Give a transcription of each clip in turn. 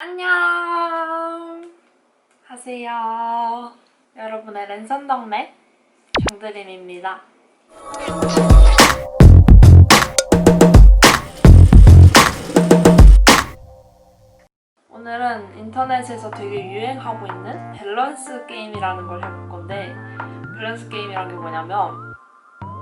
안녕. 하세요. 여러분의 랜선 동네 정드림입니다. 오늘은 인터넷에서 되게 유행하고 있는 밸런스 게임이라는 걸 해볼 건데 밸런스 게임이라는 게 뭐냐면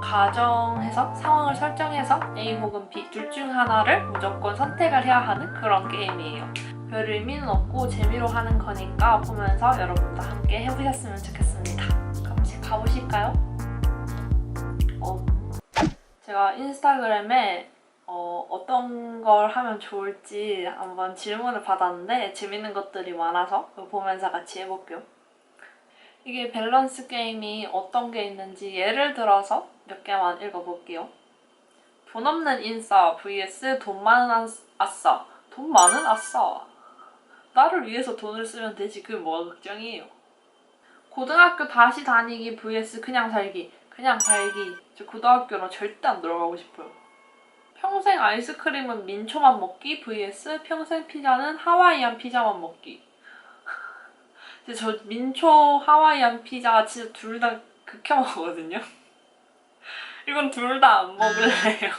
가정해서 상황을 설정해서 A 혹은 B 둘 중 하나를 무조건 선택을 해야 하는 그런 게임이에요. 별 의미는 없고 재미로 하는 거니까 보면서 여러분도 함께 해보셨으면 좋겠습니다. 그럼 이제 가보실까요? 어, 제가 인스타그램에 어, 어떤 걸 하면 좋을지 한번 질문을 받았는데 재밌는 것들이 많아서 보면서 같이 해볼게요. 이게 밸런스 게임이 어떤 게 있는지 예를 들어서 몇 개만 읽어볼게요. 돈 없는 인싸 vs 돈 많은 안- 아싸. 돈 많은 아싸. 나를 위해서 돈을 쓰면 되지 그게 뭐가 걱정이에요. 고등학교 다시 다니기 vs 그냥 살기. 그냥 살기. 저 고등학교로 절대 안 들어가고 싶어요. 평생 아이스크림은 민초만 먹기 vs 평생 피자는 하와이안 피자만 먹기. 근데 저 민초 하와이안 피자 진짜 둘 다 극혐 하거든요. 이건 둘 다 안 먹을래요.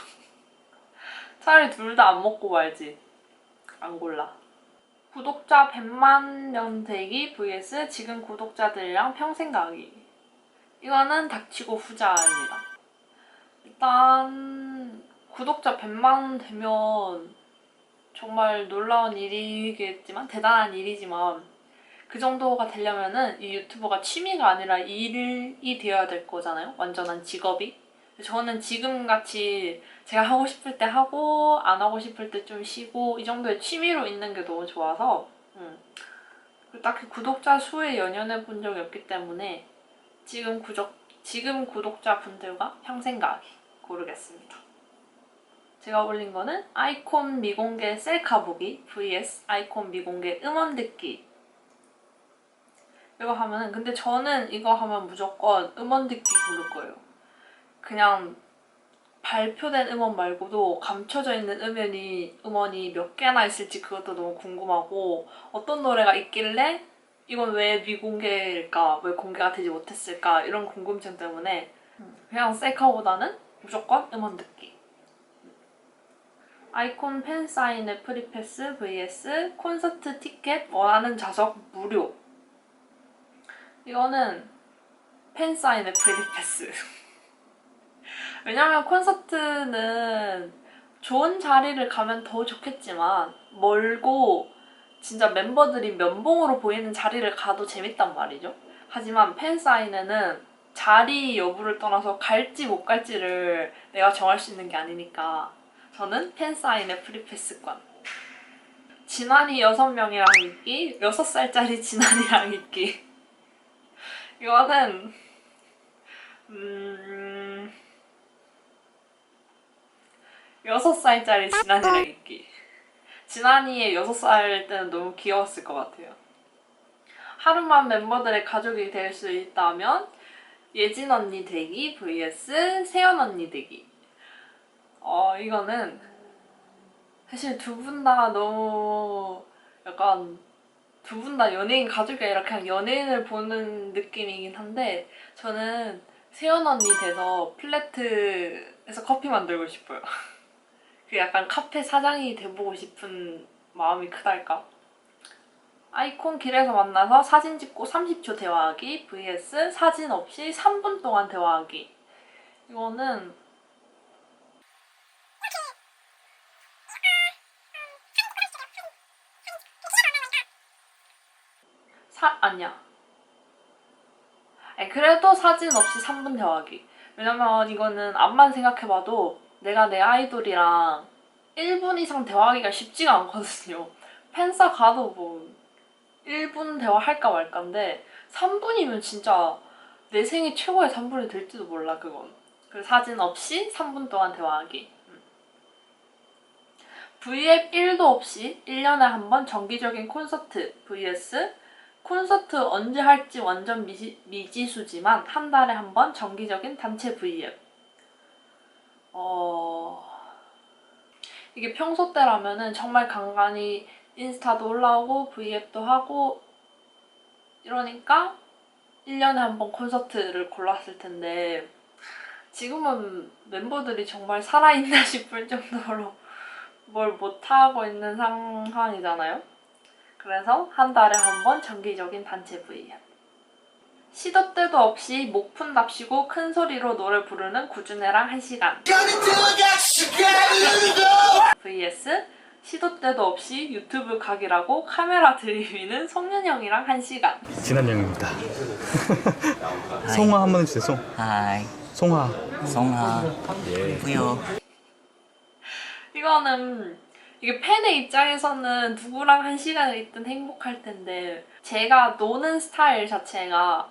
차라리 둘 다 안 먹고 말지. 안 골라. 구독자 100만 년 되기 vs 지금 구독자들이랑 평생 가기. 이거는 닥치고 후자입니다. 일단 구독자 100만 되면 정말 놀라운 일이겠지만 대단한 일이지만 그 정도가 되려면은 이 유튜버가 취미가 아니라 일이 되어야 될 거잖아요. 완전한 직업이. 저는 지금 같이 제가 하고 싶을 때 하고 안 하고 싶을 때 좀 쉬고 이 정도의 취미로 있는 게 너무 좋아서 음. 딱히 구독자 수에 연연해 본 적이 없기 때문에 지금 구독 지금 구독자 분들과 평생 가기 고르겠습니다. 제가 올린 거는 아이콘 미공개 셀카 보기 vs 아이콘 미공개 음원 듣기 이거 하면은 근데 저는 이거 하면 무조건 음원 듣기 고를 거예요. 그냥 발표된 음원 말고도 감춰져 있는 음원이 음원이 몇 개나 있을지 그것도 너무 궁금하고 어떤 노래가 있길래 이건 왜 미공개일까 왜 공개가 되지 못했을까 이런 궁금증 때문에 그냥 셀카보다는 무조건 음원 듣기. 아이콘 팬 사인회 프리패스 vs 콘서트 티켓 원하는 좌석 무료. 이거는 팬 사인회 프리패스. 왜냐면 콘서트는 좋은 자리를 가면 더 좋겠지만 멀고 진짜 멤버들이 면봉으로 보이는 자리를 가도 재밌단 말이죠. 하지만 팬 사인회는 자리 여부를 떠나서 갈지 못 갈지를 내가 정할 수 있는 게 아니니까 저는 팬 사인회 프리패스권. 진환이 6명이랑 있기, 6살짜리 진환이랑 있기. 이거는 음... 6살짜리 진환이랑 있기. 진환이의 6살 때는 너무 귀여웠을 것 같아요. 하루만 멤버들의 가족이 될 수 있다면 예진 언니 되기 vs 세연 언니 되기. 어, 이거는 사실 두 분 다 너무 약간 두 분 다 연예인 가족이 아니라 그냥 연예인을 보는 느낌이긴 한데 저는 세연 언니 돼서 플래트에서 커피 만들고 싶어요. 그 약간 카페 사장이 돼보고 싶은 마음이 크달까? 아이콘 길에서 만나서 사진 찍고 30초 대화하기 vs 사진 없이 3분 동안 대화하기. 이거는 사 아니야. 아니, 그래도 사진 없이 3분 대화하기. 왜냐면 이거는 앞만 생각해봐도 내가 내 아이돌이랑 1분 이상 대화하기가 쉽지가 않거든요. 팬싸 가도 뭐 1분 대화할까 말까인데 3분이면 진짜 내 생애 최고의 3분이 될지도 몰라 그건. 그 사진 없이 3분 동안 대화하기. 음. V앱 1도 없이 1년에 한 번 정기적인 콘서트 vs 콘서트 언제 할지 완전 미지, 미지수지만 한 달에 한 번 정기적인 단체 V앱. 어... 이게 평소 때라면은 정말 간간히 인스타도 올라오고 V앱도 하고 이러니까 1년에 한 번 콘서트를 골랐을 텐데 지금은 멤버들이 정말 살아있나 싶을 정도로 뭘 못하고 있는 상황이잖아요. 그래서 한 달에 한 번 정기적인 단체 V앱. 시도 때도 없이 목 푼답시고 큰 소리로 노래 부르는 구준애랑 한 시간. vs 시도 때도 없이 유튜브 각이라고 카메라 들이미는 송윤영이랑 한 시간. 진한 형입니다. 송화 한 번 해주세요. 송. 하이 송화. 송하 뿌요 이거는 이게 팬의 입장에서는 누구랑 한 시간을 있든 행복할 텐데 제가 노는 스타일 자체가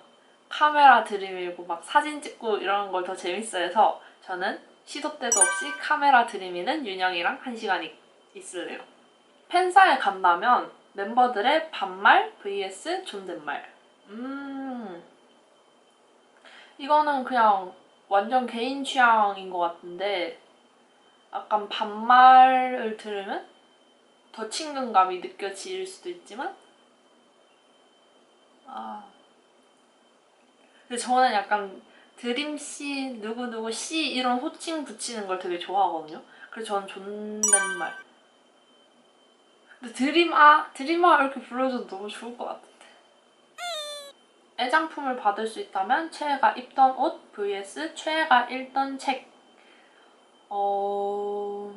카메라 들이밀고 막 사진 찍고 이런 걸 더 재밌어해서 저는 시도 때도 없이 카메라 들이미는 윤영이랑 한 시간 있, 있을래요. 팬사에 간다면 멤버들의 반말 vs 존댓말. 음 이거는 그냥 완전 개인 취향인 것 같은데 약간 반말을 들으면 더 친근감이 느껴질 수도 있지만 아 저는 약간 드림씨 누구누구 씨 이런 호칭 붙이는 걸 되게 좋아하거든요. 그래서 저는 존댓말. 근데 드림아 드림아 이렇게 불러줘도 너무 좋을 것 같은데. 애장품을 받을 수 있다면 최애가 입던 옷 vs 최애가 읽던 책. 어...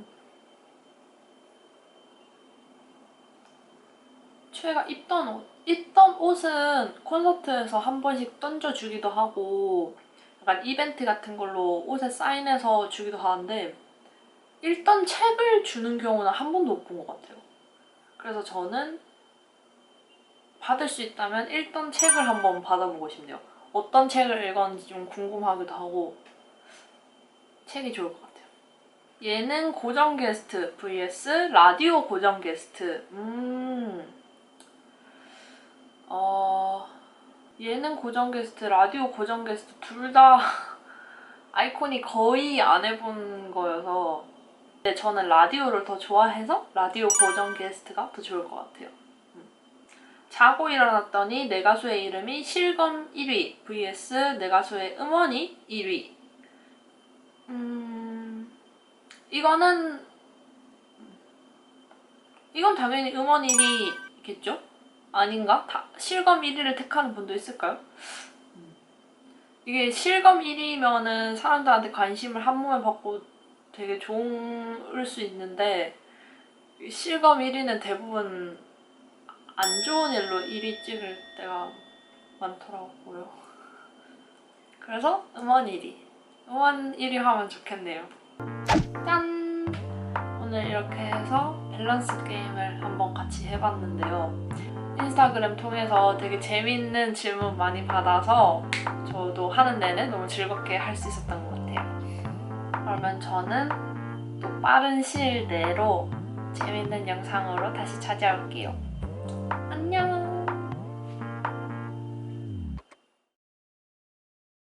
최애가 입던 옷. 입던 옷은 콘서트에서 한 번씩 던져주기도 하고 약간 이벤트 같은 걸로 옷에 사인해서 주기도 하는데 읽던 책을 주는 경우는 한 번도 못 본 것 같아요. 그래서 저는 받을 수 있다면 읽던 책을 한번 받아보고 싶네요. 어떤 책을 읽었는지 좀 궁금하기도 하고 책이 좋을 것 같아요. 예능 고정 게스트 vs 라디오 고정 게스트. 음. 어. 예능 고정 게스트, 라디오 고정 게스트 둘 다 아이콘이 거의 안 해본 거여서 근데 저는 라디오를 더 좋아해서 라디오 고정 게스트가 더 좋을 것 같아요. 음. 자고 일어났더니 내 가수의 이름이 실검 1위 vs 내 가수의 음원이 1위. 음. 이거는 이건 당연히 음원 1위겠죠? 아닌가? 다 실검 1위를 택하는 분도 있을까요? 이게 실검 1위면은 사람들한테 관심을 한 몸에 받고 되게 좋을 수 있는데 이 실검 1위는 대부분 안 좋은 일로 1위 찍을 때가 많더라고요. 그래서 음원 1위. 음원 1위 하면 좋겠네요. 짠! 오늘 이렇게 해서 밸런스 게임을 한번 같이 해봤는데요. 인스타그램 통해서 되게 재밌는 질문 많이 받아서 저도 하는 내내 너무 즐겁게 할 수 있었던 것 같아요. 그러면 저는 또 빠른 시일 내로 재밌는 영상으로 다시 찾아올게요.